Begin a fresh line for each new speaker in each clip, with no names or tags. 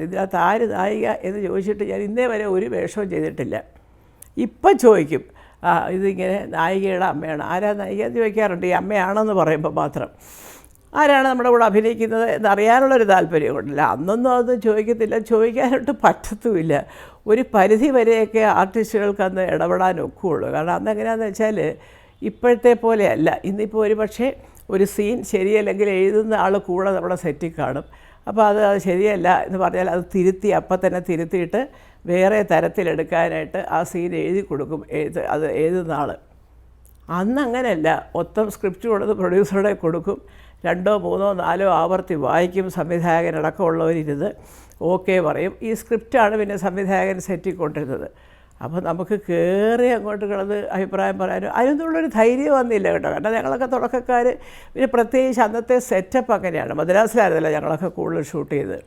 ഇതിനകത്ത് ആര് നായിക എന്ന് ചോദിച്ചിട്ട് ഞാൻ ഇന്നേ വരെ ഒരു വേഷവും ചെയ്തിട്ടില്ല. ഇപ്പം ചോദിക്കും ആ ഇതിങ്ങനെ നായികയുടെ അമ്മയാണ്. ആരാ നായിക എന്ന് ചോദിക്കാറുണ്ട് ഈ അമ്മയാണെന്ന് പറയുമ്പോൾ മാത്രം. ആരാണ് നമ്മുടെ കൂടെ അഭിനയിക്കുന്നത് എന്നറിയാനുള്ളൊരു താല്പര്യം കൊണ്ടില്ല. അന്നൊന്നും അത് ചോദിക്കത്തില്ല. ചോദിക്കാനായിട്ട് പറ്റത്തുമില്ല. ഒരു പരിധി വരെയൊക്കെ ആർട്ടിസ്റ്റുകൾക്ക് അന്ന് ഇടപെടാൻ ഒക്കുകയുള്ളൂ കാരണം അന്ന് എങ്ങനെയാണെന്ന് വെച്ചാൽ ഇപ്പോഴത്തെ പോലെയല്ല. ഇന്നിപ്പോൾ ഒരു പക്ഷേ ഒരു സീൻ ശരിയല്ലെങ്കിൽ എഴുതുന്ന ആൾ കൂടെ നമ്മുടെ സെറ്റിൽ കാണും. അപ്പോൾ അത് അത് ശരിയല്ല എന്ന് പറഞ്ഞാൽ അത് തിരുത്തി അപ്പം തന്നെ തിരുത്തിയിട്ട് വേറെ തരത്തിലെടുക്കാനായിട്ട് ആ സീൻ എഴുതി കൊടുക്കും എഴുത് അത് എഴുതുന്ന ആൾ അന്ന് അങ്ങനെയല്ല മൊത്തം സ്ക്രിപ്റ്റ് കൊടുത്ത് പ്രൊഡ്യൂസറുടെ കൊടുക്കും. രണ്ടോ മൂന്നോ നാലോ ആവർത്തി വായിക്കും സംവിധായകനടക്കമുള്ളവരിരുന്ന് ഓക്കെ പറയും. ഈ സ്ക്രിപ്റ്റാണ് പിന്നെ സംവിധായകൻ സെറ്റിൽ കൊണ്ടിരുന്നത് അപ്പോൾ നമുക്ക് കയറി അങ്ങോട്ട് കിടന്ന് അഭിപ്രായം പറയാനും അതിനൊന്നുള്ളൊരു ധൈര്യം വന്നില്ല കേട്ടോ. കാരണം ഞങ്ങളൊക്കെ തുടക്കക്കാർ പിന്നെ പ്രത്യേകിച്ച് അന്നത്തെ സെറ്റപ്പ് അങ്ങനെയാണ്. മദ്രാസിലായിരുന്നല്ലോ ഞങ്ങളൊക്കെ കൂടുതൽ ഷൂട്ട് ചെയ്ത്.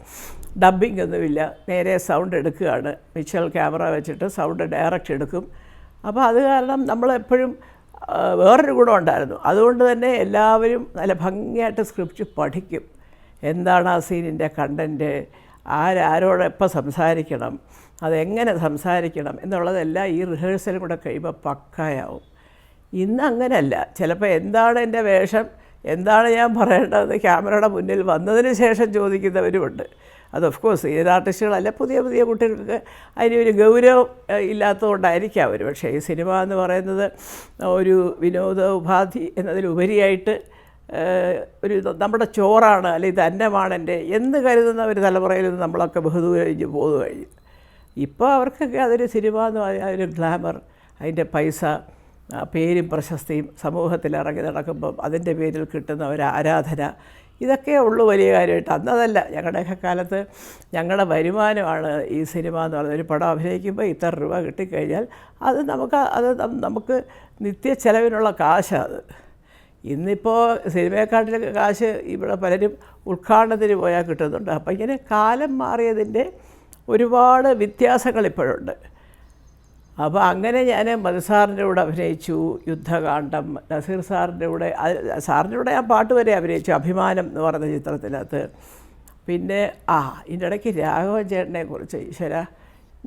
ഡബ്ബിംഗ് ഒന്നുമില്ല. നേരെ സൗണ്ട് എടുക്കുകയാണ്. മിച്ചൽ ക്യാമറ വെച്ചിട്ട് സൗണ്ട് ഡയറക്റ്റ് എടുക്കും. അപ്പോൾ അത് കാരണം നമ്മളെപ്പോഴും വേറൊരു ഗുണം ഉണ്ടായിരുന്നു. അതുകൊണ്ട് തന്നെ എല്ലാവരും നല്ല ഭംഗിയായിട്ട് സ്ക്രിപ്റ്റ് പഠിക്കും. എന്താണ് ആ സീനിന്റെ കണ്ടന്റ് ആരാരോട് എപ്പോൾ സംസാരിക്കണം അതെങ്ങനെ സംസാരിക്കണം എന്നുള്ളതെല്ലാം ഈ റിഹേഴ്സലും കൂടെ കഴിയുമ്പോൾ പക്കായാവും. ഇന്ന് അങ്ങനെയല്ല. ചിലപ്പോൾ എന്താണ് എന്റെ വേഷം എന്താണ് ഞാൻ പറയേണ്ടത് ക്യാമറയുടെ മുന്നിൽ വന്നതിന് ശേഷം ചോദിക്കുന്നവരുമുണ്ട്. അത് ഓഫ് കോഴ്സ് ഈ ആർട്ടിസ്റ്റുകളല്ല പുതിയ പുതിയ കുട്ടികൾക്ക് ഒരു ഗൗരവം ഇല്ലാത്തതുകൊണ്ടായിരിക്കാം അവർ. പക്ഷേ ഈ സിനിമ എന്ന് പറയുന്നത് ഒരു വിനോദ ഉപാധി എന്നതിലുപരിയായിട്ട് ഒരു നമ്മുടെ ചോറാണ് അല്ലെങ്കിൽ ഇത് അന്നമാണ് എന്റെ എന്ന് കരുതുന്ന ഒരു തലമുറയിൽ നിന്ന് നമ്മളൊക്കെ ബഹുദൂരം കഴിഞ്ഞ് പോകുന്നു കഴിഞ്ഞു. ഇപ്പോൾ അവർക്കൊക്കെ അതൊരു സിനിമ എന്ന് പറഞ്ഞാൽ ഒരു ഗ്ലാമർ അതിന്റെ പൈസ പേരും പ്രശസ്തിയും സമൂഹത്തിൽ ഇറങ്ങി നടക്കുമ്പം അതിന്റെ പേരിൽ കിട്ടുന്ന ഒരു ആരാധന ഇതൊക്കെ ഉള്ളു വലിയ കാര്യമായിട്ട്. അന്നതല്ല ഞങ്ങളുടെയൊക്കെ കാലത്ത് ഞങ്ങളുടെ വരുമാനമാണ് ഈ സിനിമ എന്ന് പറയുന്നത് ഒരു പടം അഭിനയിക്കുമ്പോൾ ഇത്ര രൂപ കിട്ടിക്കഴിഞ്ഞാൽ അത് നമുക്ക് അത് നമുക്ക് നിത്യ ചെലവിനുള്ള കാശാണ് അത്. ഇന്നിപ്പോൾ സിനിമയെക്കാട്ടിലൊക്കെ കാശ് ഇവിടെ പലരും ഉദ്ഘാടനത്തിന് പോയാൽ കിട്ടുന്നുണ്ട്. അപ്പം ഇങ്ങനെ കാലം മാറിയതിന്റെ ഒരുപാട് വ്യത്യാസങ്ങൾ ഇപ്പോഴുണ്ട്. അപ്പോൾ അങ്ങനെ ഞാൻ മധുസാറിന്റെ കൂടെ അഭിനയിച്ചു യുദ്ധകാന്ഡം. നസീർ സാറിന്റെ കൂടെ സാറിന്റെ കൂടെ ഞാൻ പാട്ട് വരെ അഭിനയിച്ചു അഭിമാനം എന്ന് പറയുന്ന ചിത്രത്തിനകത്ത്. പിന്നെ ആ ഇതിന്റെ ഇടയ്ക്ക് രാഘവൻ ചേട്ടനെ കുറിച്ച് ഈശ്വര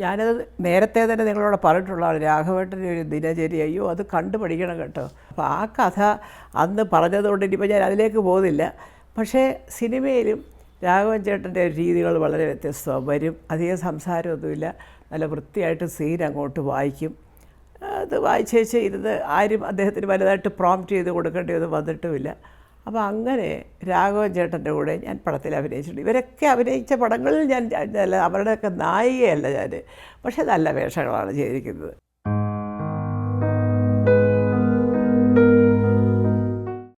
ഞാനത് നേരത്തെ തന്നെ നിങ്ങളോട് പറഞ്ഞിട്ടുള്ളതാണ് രാഘവേട്ടന്റെ ഒരു ദിനചര്യ അയ്യോ അത് കണ്ടു പഠിക്കണം കേട്ടോ. അപ്പോൾ ആ കഥ അന്ന് പറഞ്ഞതുകൊണ്ട് ഇനിയിപ്പോൾ ഞാൻ അതിലേക്ക് പോകുന്നില്ല. പക്ഷേ സിനിമയിലും രാഘവൻ ചേട്ടന്റെ രീതികൾ വളരെ വ്യത്യസ്തമാണ് വരും അധികം സംസാരമൊന്നുമില്ല. നല്ല വൃത്തിയായിട്ട് സീൻ അങ്ങോട്ട് വായിക്കും. അത് വായിച്ചേച്ച് ഇരുന്ന് ആരും അദ്ദേഹത്തിന് വലുതായിട്ട് പ്രോംപ്റ്റ് ചെയ്ത് കൊടുക്കേണ്ടി ഒന്നും വന്നിട്ടുമില്ല. അപ്പോൾ അങ്ങനെ രാഘവൻ ചേട്ടന്റെ കൂടെ ഞാൻ പടത്തിൽ അഭിനയിച്ചിട്ടുണ്ട്. ഇവരൊക്കെ അഭിനയിച്ച പടങ്ങളിൽ ഞാൻ അവരുടെയൊക്കെ നായികയല്ല ഞാൻ പക്ഷേ നല്ല വേഷങ്ങളാണ് ചെയ്തിരിക്കുന്നത്.